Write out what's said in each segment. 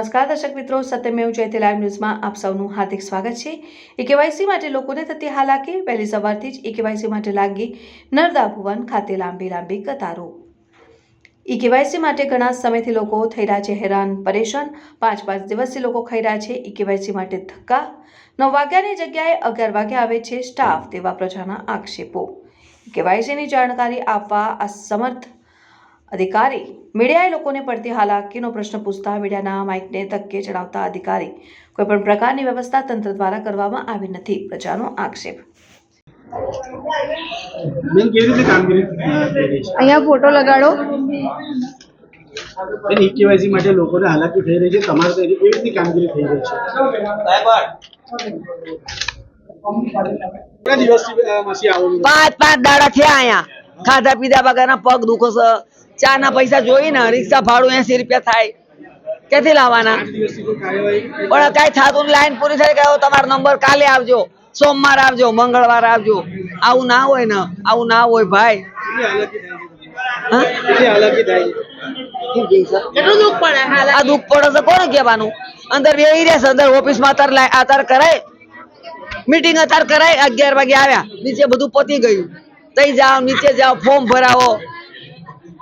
નમસ્કાર, દર્શક મિત્રો. સત્યમેવ જયતે લાઈવ ન્યૂઝમાં આપ સૌનું હાર્દિક સ્વાગત છે. એ કેવાયસી માટે લોકોને થતી હાલાકી, વહેલી સવારથી જ ઈ કેવાયસી માટે લાગી નર્મદા ભુવન ખાતે લાંબી લાંબી કતારો. ઈ કેવાયસી માટે ઘણા સમયથી લોકો થઈ રહ્યા છે હેરાન, પરેશાન. પાંચ પાંચ દિવસથી લોકો ખાઈ રહ્યા છે ઈ કેવાયસી માટે ધક્કા. નવ વાગ્યાની જગ્યાએ અગિયાર વાગે આવે છે સ્ટાફ, તેવા પ્રજાના આક્ષેપો. કેવાયસીની જાણકારી આપવા અસમર્થ અધિકારી. મીડિયાએ લોકોને પડતી હાલાકીનો પ્રશ્ન પૂછતા મીડિયાના માઇકને ધક્કે ચડાવતા અધિકારી. કોઈપણ પ્રકારની વ્યવસ્થા તંત્ર દ્વારા કરવામાં આવી નથી. પ્રજાનો આક્ષેપ. અહીંયા ફોટો લગાડો. કેવાયસી માટે લોકોને હાલાકી થઈ રહી છે. તમારે તો એની કેવી રીતની કામગીરી થઈ રહી છે? પાંચ પાંચ દાડા થયા અહીંયા. ખાધા પીધા વગરના પગ દુખો છે ચા ના પૈસા જોઈ ને રિક્ષા ભાડું એસી રૂપિયા થાય. ક્યાંથી લાવવાના? પણ કઈ થતું લાઈન પૂરી થઈ ગયો તમારો નંબર કાલે આવજો સોમવાર આવજો મંગળવાર આવજો. આવું ના હોય ને આવું ના હોય ભાઈ. આ દુઃખ પડે છે કોને કહેવાનું? અંદર બેહી રહેશે અંદર ઓફિસમાં અત્યારે અત્યારે કરાય. મીટિંગ અત્યારે કરાય અગિયાર વાગે આવ્યા. નીચે બધું પતી ગયું. તઈ જાઓ નીચે જાઓ ફોર્મ ભરાવો.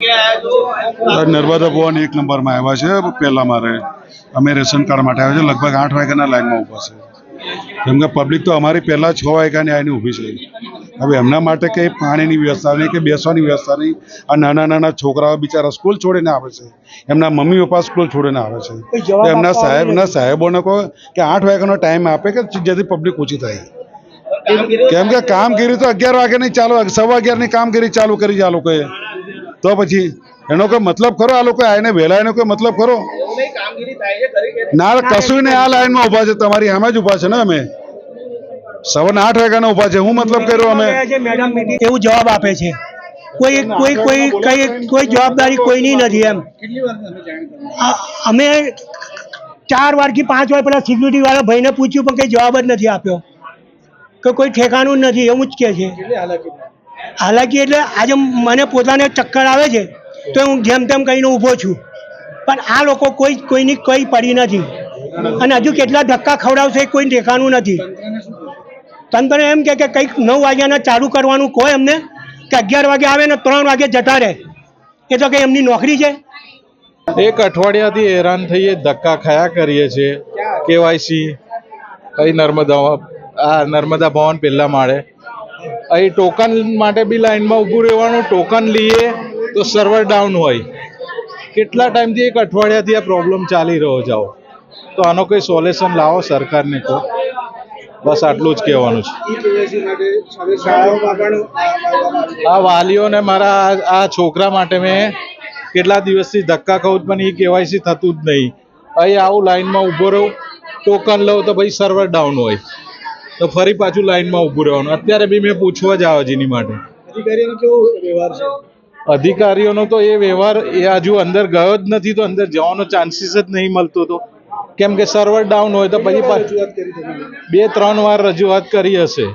નર્મદા ભવન એક નંબરમાં આવ્યા છે. પહેલા મારે અમે રેશન કાર્ડ માટે આવ્યા છે. લગભગ આઠ વાગ્યાના લાઈનમાં ઊભા છે. કેમ કે પબ્લિક તો અમારી પહેલાં છ વાગ્યાની આવીને ઊભી છે. હવે એમના માટે કંઈ પાણીની વ્યવસ્થા નહીં કે બેસવાની વ્યવસ્થા નહીં. આ નાના નાના છોકરાઓ બિચારા સ્કૂલ છોડીને આવે છે. એમના મમ્મી પપ્પા સ્કૂલ છોડીને આવે છે. તો એમના સાહેબના સાહેબોને કહો કે આઠ વાગ્યાનો ટાઈમ આપે કે જેથી પબ્લિક ઓછી થાય. કેમ કે કામગીરી તો અગિયાર વાગ્યાની નહીં ચાલુ સવા અગિયારની કામગીરી ચાલુ કરી છે આ લોકોએ. તો પછી એનો કોઈ મતલબ ખરો? આ લોકો આને વહેલા એનો કોઈ મતલબ ખરો? ના, કશું નહીં. આ લાઈનમાં ઊભા છે. તમારી સામે જ ઊભા છે ને અમે? સવારના આઠ વાગ્યાના ઊભા છે. હું મતલબ કર્યો અમે? એવું જવાબ આપે છે. કોઈ કોઈ કોઈ કઈ કોઈ જવાબદારી કોઈની નથી એમ. વાર અમે ચાર વારથી પાંચ વાર પેલા સિક્યુરિટી વાળા ભાઈને પૂછ્યું પણ કઈ જવાબ જ નથી આપ્યો. કે કોઈ ઠેકાણું નથી, એવું જ કે છે. હાલાકી એટલે આજે મને પોતાને ચક્કર આવે છે તો હું જેમ તેમ કહીને ઊભો છું. પણ આ લોકો કોઈ, કોઈની કઈ પડી નથી. અને હજુ કેટલા ધક્કા ખવડાવશે કોઈ દેખાનું નથી. તંત્ર એમ કે કંઈક નવ વાગ્યાના ચાલુ કરવાનું કોઈ એમને કે અગિયાર વાગે આવે ને ત્રણ વાગે જતા રહે. એ તો કંઈ એમની નોકરી છે? એક અઠવાડિયાથી હેરાન થઈએ, ધક્કા ખાયા કરીએ છીએ. કેવાયસી. અહીં નર્મદા, આ નર્મદા ભવન પહેલા માળે. અહીં ટોકન માટે બી લાઈનમાં ઊભું રહેવાનું ટોકન લઈએ તો સર્વર ડાઉન હોય. કેટલા ટાઈમથી એક અઠવાડિયાથી આ પ્રોબ્લેમ ચાલી રહ્યો જાઓ તો આનો કોઈ સોલ્યુશન લાવો સરકારને કહો બસ આટલું જ કહેવાનું છે. આ વાલીઓને મારા આ- છોકરા માટે મેં કેટલા દિવસથી ધક્કા ખાઉં પણ એ કેવાયસી થતું જ નહીં. અહીં આવું લાઈનમાં ઊભો રહું ટોકન લઉં તો પછી સર્વર ડાઉન હોય. તો ફરી પાછું લાઈનમાં ઊભું રહેવાનું. અત્યારે બી મેં પૂછવા જ આવ્યો જેની માટે. અધિકારીનો કેવો વ્યવહાર છે? અધિકારીઓનો તો એ વ્યવહાર એ હજુ અંદર ગયો જ નથી તો અંદર જવાનો ચાન્સીસ જ નહીં મળતો તો. કેમ કે સર્વર ડાઉન હોય તો પછી બે ત્રણ વાર રજૂઆત કરી હશે.